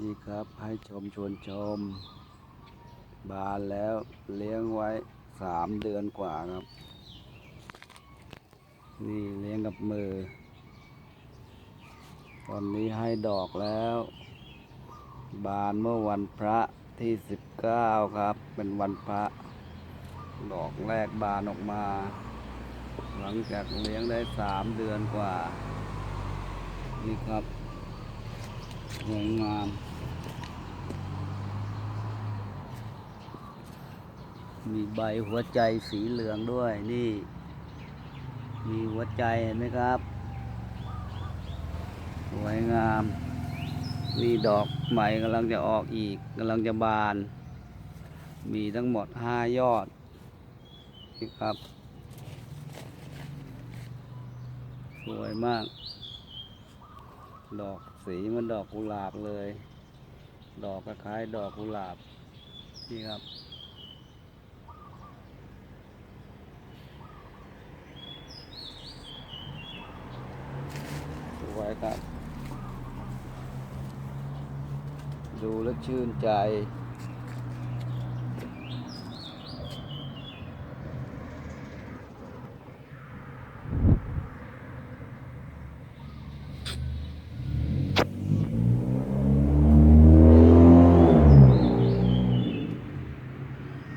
นี่ครับให้ชมชวนชม บานแล้วเลี้ยงไว้สามเดือนกว่าครับ นี่เลี้ยงกับมือ ตอนนี้ให้ดอกแล้ว บานเมื่อวันพระที่สิบเก้าครับ เป็นวันพระ ดอกแรกบานออกมา หลังจากเลี้ยงได้สามเดือนกว่า นี่ครับ สวยงาม มีใบหัวใจสีเหลืองด้วยนี่ มีหัวใจเห็นไหมครับ สวยงามนี่ดอกใหม่กำลังจะออกอีกกำลังจะบาน มีทั้งหมดห้ายอดนี่ครับ สวยมาก ดอกสีมันดอกกุหลาบเลย ดอกคล้ายดอกกุหลาบนี่ครับ สวยครับ ดูแล้วชื่นใจ